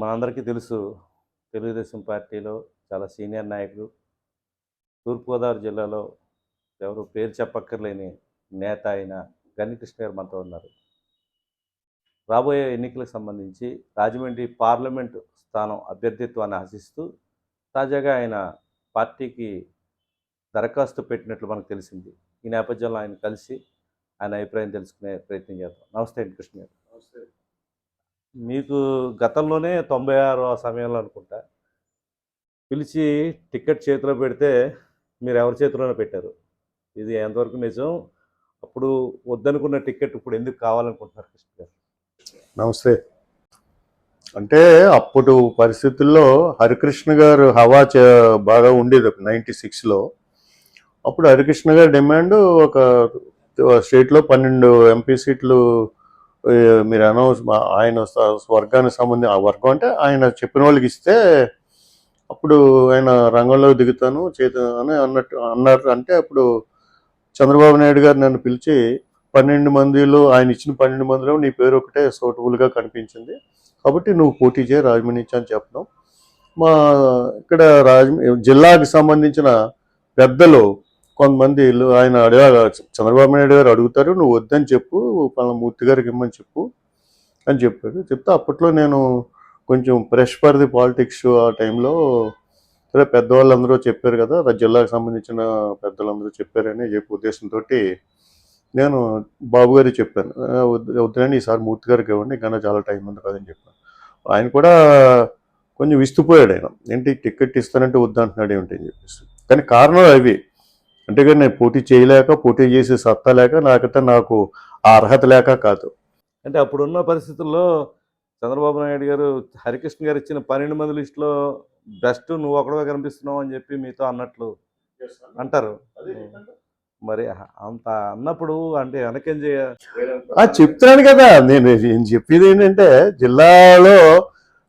మనందరికీ తెలుసు తెలుగుదేశం పార్టీలో చాలా సీనియర్ నాయకులు. తూర్పుగోదావరి జిల్లాలో ఎవరు పేరు చెప్పక్కర్లేని నేత అయిన గని గారు మనతో ఉన్నారు. రాబోయే ఎన్నికలకు సంబంధించి రాజమండ్రి పార్లమెంట్ స్థానం అభ్యర్థిత్వాన్ని ఆశిస్తూ తాజాగా ఆయన పార్టీకి దరఖాస్తు పెట్టినట్లు మనకు తెలిసింది. ఈ నేపథ్యంలో ఆయన కలిసి ఆయన అభిప్రాయం తెలుసుకునే ప్రయత్నం చేద్దాం. నమస్తే అండి కృష్ణ గారు. మీకు గతంలోనే తొంభై ఆరు ఆ సమయంలో అనుకుంటా పిలిచి టికెట్ చేతిలో పెడితే మీరు ఎవరి చేతిలోనే పెట్టారు. ఇది ఎంతవరకు నిజం? అప్పుడు వద్దనుకున్న టికెట్ ఇప్పుడు ఎందుకు కావాలనుకుంటున్నారు కృష్ణ గారు? నమస్తే. అంటే అప్పుడు పరిస్థితుల్లో హరికృష్ణ గారు హవా బాగా ఉండేది నైంటీ సిక్స్లో. అప్పుడు హరికృష్ణ గారి డిమాండ్ ఒక స్టేట్లో పన్నెండు ఎంపీ సీట్లు మీరు అనౌన్స్ ఆయన వర్గానికి సంబంధించి ఆ వర్గం అంటే ఆయన చెప్పిన వాళ్ళకి ఇస్తే అప్పుడు ఆయన రంగంలో దిగుతాను చేత అని అన్నట్టు అన్నారు. అంటే అప్పుడు చంద్రబాబు నాయుడు గారు నన్ను పిలిచి పన్నెండు మందిలో ఆయన ఇచ్చిన పన్నెండు మందిలో నీ పేరు ఒకటే సూటబుల్గా కనిపించింది. కాబట్టి నువ్వు పోటీ చేయి రాజమండ్రి అని చెప్పడం. మా ఇక్కడ రాజ జిల్లాకి సంబంధించిన పెద్దలు కొంతమంది ఆయన అడిగా చంద్రబాబు నాయుడు గారు అడుగుతారు నువ్వు వద్దని చెప్పు పలానా మూర్తి గారికి ఇమ్మని చెప్పు అని చెప్పాడు. చెప్తే అప్పట్లో నేను కొంచెం ప్రెష్ ఫర్ ది పాలిటిక్స్ ఆ టైంలో సరే పెద్దవాళ్ళందరూ చెప్పారు కదా జిల్లాకు సంబంధించిన పెద్దలందరూ చెప్పారని చెప్పి ఉద్దేశంతో నేను బాబు గారికి చెప్పాను. "ఆ, ఈసారి మూర్తి గారికి ఇవ్వండి ఇంకా చాలా టైం ఉంది కదని చెప్పాను. ఆయన కూడా కొంచెం విస్తుపోయాడు ఆయన. ఏంటి టికెట్ ఇస్తానంటే వద్దంటున్నాడు ఏమిటి? అని చెప్పేసి. కానీ కారణాలు అవి. అంటే కానీ నేను పోటీ చేయలేక పోటీ చేసే సత్తా లేక నాకైతే నాకు ఆ అర్హత లేక కాదు. అంటే అప్పుడున్న పరిస్థితుల్లో చంద్రబాబు నాయుడు గారు హరికృష్ణ గారు ఇచ్చిన పన్నెండు మంది లిస్టులో బెస్ట్ నువ్వు ఒకడవే కనిపిస్తున్నావు అని చెప్పి మీతో అన్నట్లు అంటారు. మరి అంత అన్నప్పుడు అంటే వెనకేం చేయ? చెప్తున్నాను కదా నేను నేను చెప్పేది ఏంటంటే జిల్లాలో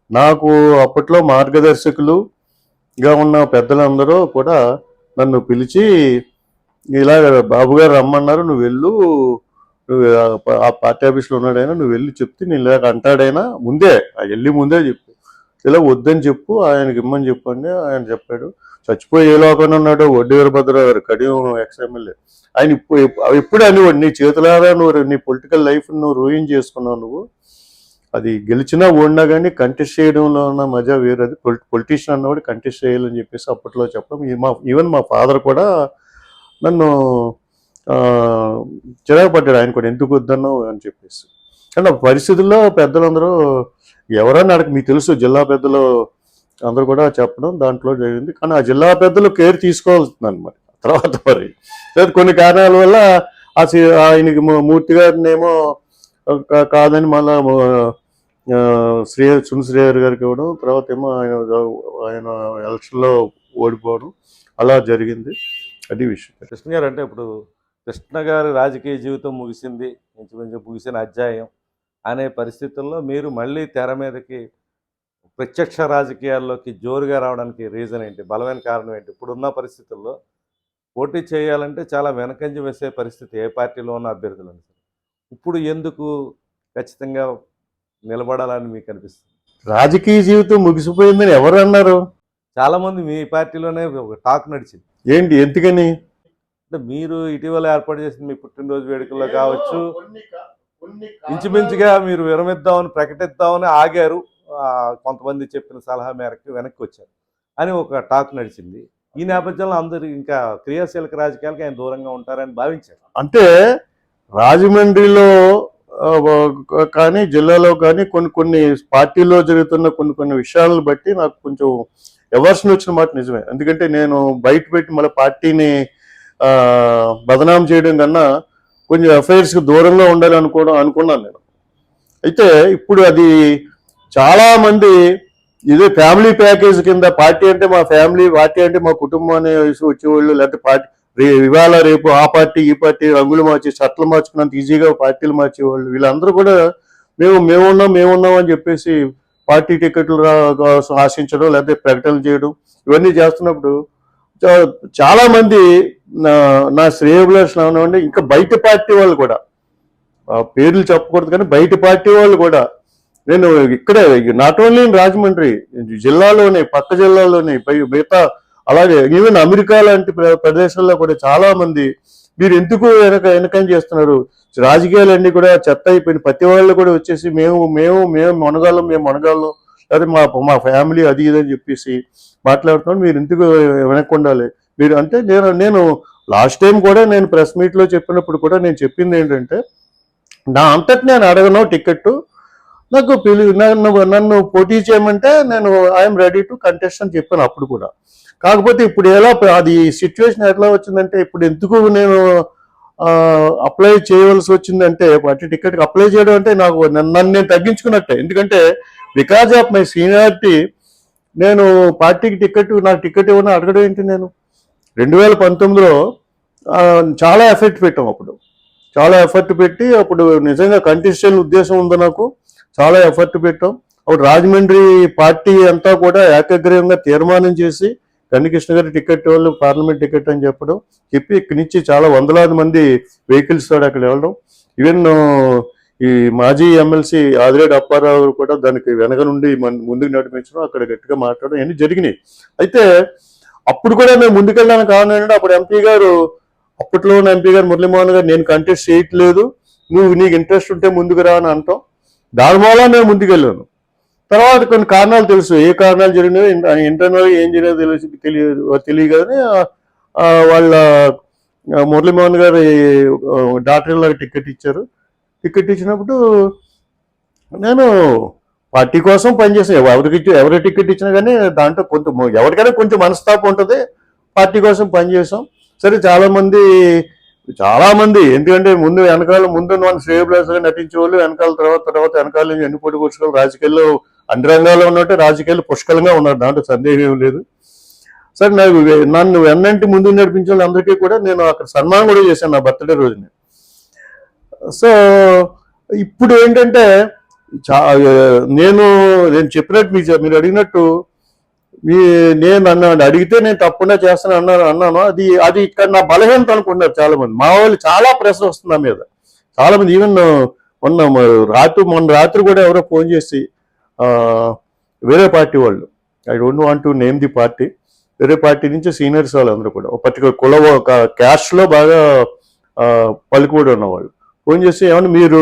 నాకు అప్పట్లో మార్గదర్శకులుగా ఉన్న పెద్దలందరూ కూడా నన్ను పిలిచి ఇలాగ బాబు గారు రమ్మన్నారు నువ్వు వెళ్ళు. నువ్వు ఆ పార్టీ ఆఫీస్లో ఉన్నాడైనా నువ్వు వెళ్ళి చెప్తే నేను ఇలాగ అంటాడైనా ముందే ఆ వెళ్ళి ముందే చెప్పు. ఇలా వద్దని చెప్పు ఆయనకి ఇమ్మని చెప్పండి ఆయన చెప్పాడు. చచ్చిపోయి ఏ లోకంలో ఉన్నాడు వడ్డీ వీరభద్రరావు గారు కడియం ఎక్స్ ఎమ్మెల్యే ఆయన ఇప్పుడు ఎప్పుడు అనేవాడు నీ చేతులారా నువ్వు నీ పొలిటికల్ లైఫ్ నువ్వు రూయిన్ చేసుకున్నావు నువ్వు. అది గెలిచినా ఓడినా కానీ కంటెస్ట్ చేయడంలో ఉన్న మజా వేరు. అది పొలిటీషియన్ అన్నవాడు కంటెస్ట్ చేయాలని చెప్పేసి అప్పట్లో చెప్పడం. మా ఈవెన్ మా ఫాదర్ కూడా నన్ను చిరాకు పడ్డాడు ఆయన కూడా ఎందుకు వద్దన్నావు? అని చెప్పేసి. కానీ ఆ పరిస్థితుల్లో పెద్దలందరూ ఎవరన్నా అడగ మీకు తెలుసు జిల్లా పెద్దలు అందరూ కూడా చెప్పడం దాంట్లో జరిగింది. కానీ ఆ జిల్లా పెద్దలు కేర్ తీసుకోవాల్సింది మరి తర్వాత మరి. లేదు కొన్ని కారణాల వల్ల ఆ ఆయనకి మూర్తి గారిని ఏమో కాదని మళ్ళా శ్రీ సున్ శ్రీహరి గారికి ఇవ్వడం తర్వాత ఏమో ఆయన ఆయన ఎలక్షన్లో ఓడిపోవడం అలా జరిగింది. అది విషయం. కృష్ణ గారు అంటే ఇప్పుడు కృష్ణ గారి రాజకీయ జీవితం ముగిసింది ఇంచుమించు ముగిసిన అధ్యాయం అనే పరిస్థితుల్లో మీరు మళ్ళీ తెర మీదకి ప్రత్యక్ష రాజకీయాల్లోకి జోరుగా రావడానికి రీజన్ ఏంటి? బలమైన కారణం ఏంటి? ఇప్పుడున్న పరిస్థితుల్లో పోటీ చేయాలంటే చాలా వెనకంజ వేసే పరిస్థితి ఏ పార్టీలో ఉన్న అభ్యర్థులను ఇప్పుడు ఎందుకు ఖచ్చితంగా నిలబడాలని మీకు అనిపిస్తుంది? రాజకీయ జీవితం ముగిసిపోయిందని ఎవరు అన్నారు? చాలామంది మీ పార్టీలోనే ఒక టాక్ నడిచింది. ఏంటి? ఎందుకని? అంటే మీరు ఇటీవల ఏర్పాటు చేసిన మీ పుట్టినరోజు వేడుకల్లో కావచ్చు. ఇంచుమించుగా మీరు విరమిద్దామని ప్రకటిద్దామని ఆగారు. కొంతమంది చెప్పిన సలహా మేరకు వెనక్కి వచ్చారు. అని ఒక టాక్ నడిచింది. ఈ నేపథ్యంలో అందరూ ఇంకా క్రియాశీలక రాజకీయాలకు ఆయన దూరంగా ఉంటారని భావించారు. అంటే రాజమండ్రిలో కానీ జిల్లాలో కానీ కొన్ని కొన్ని పార్టీల్లో జరుగుతున్న కొన్ని కొన్ని విషయాలను బట్టి నాకు కొంచెం ఎవర్షన్ వచ్చిన మాట నిజమే. ఎందుకంటే నేను బయట పెట్టి మళ్ళీ పార్టీని బదనాం చేయడం కన్నా కొంచెం అఫైర్స్కి దూరంగా ఉండాలి అనుకోవడం అనుకున్నాను నేను. అయితే ఇప్పుడు అది చాలామంది ఇదే ఫ్యామిలీ ప్యాకేజ్ కింద పార్టీ అంటే మా ఫ్యామిలీ పార్టీ అంటే మా కుటుంబం అనే వచ్చేవాళ్ళు లేకపోతే పార్టీ ఇవాళ రేపు ఆ పార్టీ ఈ పార్టీ రంగులు మార్చి షర్ట్లు మార్చుకున్నంత ఈజీగా పార్టీలు మార్చేవాళ్ళు. వీళ్ళందరూ కూడా మేము మేమున్నాం మేమున్నాం అని చెప్పేసి పార్టీ టికెట్లు కోసం ఆశించడం లేకపోతే ప్రకటనలు చేయడం ఇవన్నీ చేస్తున్నప్పుడు చాలామంది చాలా మంది నా నా శ్రేయభిలాషులు అవనివ్వండి ఇంకా బయట పార్టీ వాళ్ళు కూడా పేర్లు చెప్పకూడదు కానీ బయట పార్టీ వాళ్ళు కూడా నేను ఇక్కడే నాట్ ఓన్లీ రాజమండ్రి జిల్లాలోనే పక్క జిల్లాలోనే పై- మిగతా అలాగే ఈవెన్ అమెరికా లాంటి ప్ర- ప్రదేశాల్లో కూడా చాలా మంది మీరు ఎందుకు వెనక వెనకం చేస్తున్నారు? రాజకీయాలన్నీ కూడా చెత్త అయిపోయిన ప్రతి వాళ్ళు కూడా వచ్చేసి మేము మేము మేము మునగాలం మేము మునగాలం లేదా మా మా ఫ్యామిలీ అది ఇది అని చెప్పేసి మాట్లాడుతున్నాడు మీరు ఎందుకు వెనక్కి ఉండాలి? మీరు అంటే నేను నేను లాస్ట్ టైం కూడా నేను ప్రెస్ మీట్లో చెప్పినప్పుడు కూడా నేను చెప్పింది ఏంటంటే నా అంతటి నేను అడగను టికెట్ నాకు పిలి నన్ను నన్ను పోటీ చేయమంటే నేను ఐఎమ్ రెడీ టు కంటెస్ట్ అని చెప్పాను అప్పుడు కూడా. కాకపోతే ఇప్పుడు ఎలా అది సిచ్యువేషన్ ఎట్లా వచ్చిందంటే ఇప్పుడు ఎందుకు నేను అప్లై చేయవలసి వచ్చిందంటే పార్టీ టికెట్కి అప్లై చేయడం అంటే నాకు నన్ను నేను తగ్గించుకున్నట్టే. ఎందుకంటే బికాజ్ ఆఫ్ మై సీనియారిటీ నేను పార్టీకి టికెట్ నాకు టికెట్ ఇవ్వని అడగడం ఏంటి నేను? రెండు వేల పంతొమ్మిదిలో చాలా ఎఫెక్ట్ పెట్టాం అప్పుడు. చాలా ఎఫర్ట్ పెట్టి అప్పుడు నిజంగా కంటెస్ట్ ఉద్దేశం ఉంది నాకు. చాలా ఎఫర్ట్ పెట్టాం. అప్పుడు రాజమండ్రి పార్టీ అంతా కూడా ఏకగ్రీవంగా తీర్మానం చేసి కన్నకృష్ణ గారి టికెట్ వాళ్ళు పార్లమెంట్ టికెట్ అని చెప్పడం చెప్పి ఇక్కడి నుంచి చాలా వందలాది మంది వెహికల్స్ తోడు అక్కడ వెళ్ళడం. ఈవెన్ ఈ మాజీ ఎమ్మెల్సీ ఆదిరేడు అప్పారావు కూడా దానికి వెనక నుండి మన ముందుకు నడిపించడం అక్కడ గట్టిగా మాట్లాడడం ఇవన్నీ జరిగినాయి. అయితే అప్పుడు కూడా మేము ముందుకెళ్ళడానికి కారణం ఏంటంటే అప్పుడు ఎంపీ గారు అప్పట్లో ఉన్న ఎంపీ గారు మురళీమోహన్ గారు నేను కంటెస్ట్ చేయట్లేదు. నువ్వు నీకు ఇంట్రెస్ట్ ఉంటే ముందుకు రా అని అంటాం. దాని వల్ల నేను ముందుకెళ్ళాను. తర్వాత కొన్ని కారణాలు తెలుసు. ఏ కారణాలు జరిగినాయో ఇంటర్నల్ ఏం జరిగినో తెలిసి తెలియదు తెలియదు కానీ వాళ్ళ మురళీమోహన్ గారి డాక్టర్ లాగా టికెట్ ఇచ్చారు. టికెట్ ఇచ్చినప్పుడు నేను పార్టీ కోసం పనిచేసాను ఎవరికి ఎవరి టికెట్ ఇచ్చినా కానీ దాంట్లో కొంత ఎవరికైనా కొంచెం మనస్తాపం ఉంటుంది. పార్టీ కోసం పనిచేసాం సరే చాలామంది చాలామంది ఎందుకంటే ముందు వెనకాల ముందు మన శ్రేయబ్లాస్గా నటించే వాళ్ళు వెనకాల తర్వాత తర్వాత వెనకాల నుంచి ఎన్ని పోటీ కూర్చుకోవాలి రాజకీయాల్లో అన్ని రంగాల్లో ఉన్నట్టు రాజకీయాలు పుష్కలంగా ఉన్నారు. దాంట్లో సందేహం ఏం లేదు. సరే నాకు నన్ను వెన్నంటి ముందు నడిపించిన అందరికీ కూడా నేను అక్కడ సన్మానం కూడా చేశాను నా బర్త్డే రోజున. సో ఇప్పుడు ఏంటంటే చా నేను నేను చెప్పినట్టు మీ మీరు అడిగినట్టు మీ నేను అన్నాను అడిగితే నేను తప్పకుండా చేస్తాను అన్నాను అన్నాను. అది అది ఇక్కడ నా బలహీనత అనుకుంటున్నారు చాలా మంది మా వాళ్ళు చాలా ప్రెస్ వస్తుంది నా మీద. చాలా మంది ఈవెన్ మొన్న రాత్రి మొన్న రాత్రి కూడా ఎవరో ఫోన్ చేసి వేరే పార్టీ వాళ్ళు I don't want to name the party వేరే పార్టీ నుంచి సీనియర్స్ వాళ్ళు అందరూ కూడా ఒక పర్టికులర్ కుల ఒక బాగా పలుకుబడి ఉన్నవాళ్ళు. ఫోన్ చేసి ఏమన్నా మీరు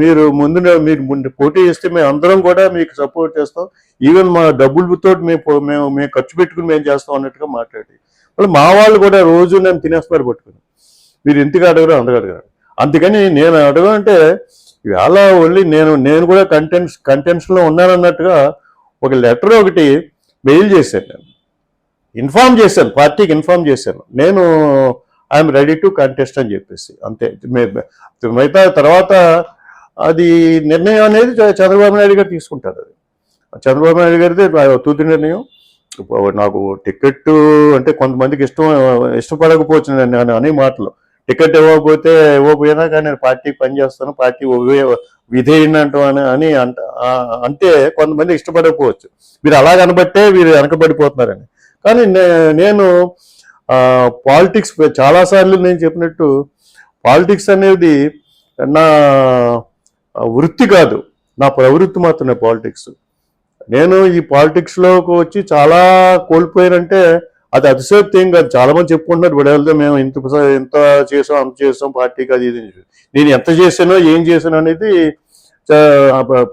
మీరు ముందు మీరు ముందు పోటీ చేస్తే మేము అందరం కూడా మీకు సపోర్ట్ చేస్తాం. ఈవెన్ మా డబ్బులతో మేము మేము మేము ఖర్చు పెట్టుకుని మేము చేస్తాం అన్నట్టుగా మాట్లాడి. మళ్ళీ మా వాళ్ళు కూడా రోజు నేను తినేస్తారు పట్టుకుని. మీరు ఎందుకు అడగరు? అందరూ అడగరు. అందుకని నేను అడగంటే ఇవాళ ఓన్లీ నేను నేను కూడా కంటెంట్స్ కంటెంట్స్లో ఉన్నానన్నట్టుగా ఒక లెటర్ ఒకటి మెయిల్ చేశాను. నేను ఇన్ఫార్మ్ చేశాను పార్టీకి ఇన్ఫార్మ్ చేశాను. నేను ఐఎమ్ రెడీ టు కంటెస్ట్ అని చెప్పేసి అంతే. మే- మిగతా తర్వాత అది నిర్ణయం అనేది చంద్రబాబు నాయుడు గారు తీసుకుంటారు అది. చంద్రబాబు నాయుడు గారిది తుది నిర్ణయం. నాకు టికెట్ అంటే కొంతమందికి ఇష్టం ఇష్టపడకపోవచ్చు నేను అనే మాటలు. టికెట్ ఇవ్వకపోతే ఇవ్వకపోయినా కానీ నేను పార్టీ పనిచేస్తాను పార్టీ విధేయండి అని అని అంట అంటే కొంతమంది ఇష్టపడకపోవచ్చు. మీరు అలా కనబట్టే మీరు వెనకబడిపోతున్నారని. కానీ నే- నేను పాలిటిక్స్ చాలాసార్లు నేను చెప్పినట్టు పాలిటిక్స్ అనేది నా వృత్తి కాదు. నా ప్రవృత్తి మాత్రమే పాలిటిక్స్. నేను ఈ పాలిటిక్స్లోకి వచ్చి చాలా కోల్పోయానంటే అది అతిశయోక్తి ఏం కాదు. చాలా మంది చెప్పుకుంటున్నారు విడవలతో మేము ఇంత ఎంత చేసాం అంత చేసాం పార్టీకి అది ఇది నేను ఎంత చేశానో ఏం చేశానో అనేది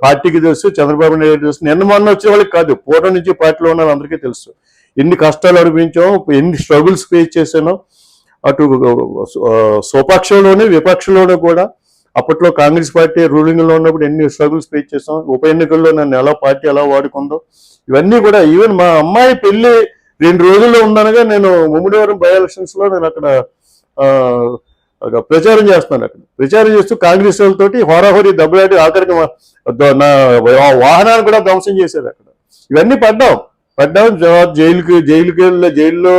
పార్టీకి తెలుసు చంద్రబాబు నాయుడు తెలుసు. నిన్న మొన్న వచ్చే వాళ్ళకి కాదు పూర్వం నుంచి పార్టీలో ఉన్న అందరికీ తెలుసు. ఎన్ని కష్టాలు అనిపించాం ఎన్ని స్ట్రగుల్స్ ఫేస్ చేశానో అటు స్వపక్షంలోనే విపక్షంలోనే కూడా అప్పట్లో కాంగ్రెస్ పార్టీ రూలింగ్లో ఉన్నప్పుడు ఎన్ని స్ట్రగుల్స్ ఫేస్ చేసాం ఉప ఎన్నికల్లో నన్ను ఎలా పార్టీ ఎలా వాడుకుందో ఇవన్నీ కూడా ఈవెన్ మా అమ్మాయి పెళ్ళి రెండు రోజుల్లో ఉండనగా నేను ముమ్మడివారం బై ఎలక్షన్స్లో నేను అక్కడ ప్రచారం చేస్తున్నాను అక్కడ. ప్రచారం చేస్తూ కాంగ్రెస్ వాళ్ళతోటి హోరాహోరీ దెబ్బలాడి ఆఖరికి నా వాహనాన్ని కూడా ధ్వంసం చేశారు అక్కడ. ఇవన్నీ పడ్డాం. పడ్డాం జైలుకి జైలుకి వెళ్ళి జైల్లో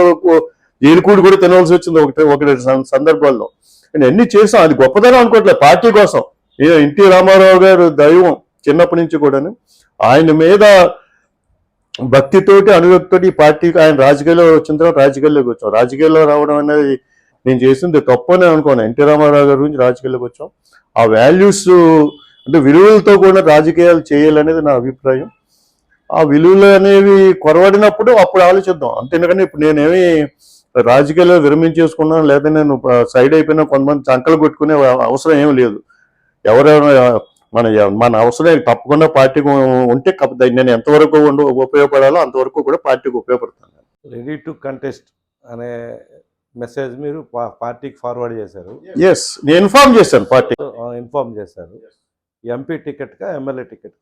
జైలు కూడి కూడా తినవలసి వచ్చింది ఒకటి ఒకటి సందర్భాల్లో. నేను అన్ని చేసాం? అది గొప్పదనం అనుకోవట్లేదు పార్టీ కోసం. ఏ ఎన్టీ రామారావు గారు దైవం చిన్నప్పటి నుంచి కూడాను ఆయన మీద భక్తితోటి అనుభక్తితోటి ఈ పార్టీకి ఆయన రాజకీయాల్లో వచ్చిన తర్వాత రాజకీయాల్లోకి వచ్చాం. రాజకీయాల్లో రావడం అనేది నేను చేసింది తప్పు అని అనుకోను. ఎన్టీ రామారావు గారి గురించి రాజకీయాల్లోకి వచ్చాం. ఆ వాల్యూస్ అంటే విలువలతో కూడా రాజకీయాలు చేయాలనేది నా అభిప్రాయం. ఆ విలువలు అనేవి కొరవడినప్పుడు అప్పుడు ఆలోచిద్దాం. అంతేకాని ఇప్పుడు నేనేమి రాజకీయాల్లో విరమించేసుకున్నాను లేదా నేను సైడ్ అయిపోయినా కొంతమంది చంకలు కొట్టుకునే అవసరం ఏమి లేదు. ఎవరెవరు మన మన అవసరం తప్పకుండా పార్టీకి ఉంటే నేను ఎంతవరకు ఉండ ఉపయోగపడాలో అంతవరకు కూడా పార్టీకి ఉపయోగపడతాను రెడీ టు కంటెస్ట్ అనే మెసేజ్ మీరు పార్టీకి ఫార్వర్డ్ చేశారు. ఎస్ నేను ఇన్ఫార్మ్ చేశాను పార్టీ ఇన్ఫార్మ్ చేశారు. ఎంపీ టికెట్గా ఎమ్మెల్యే టికెట్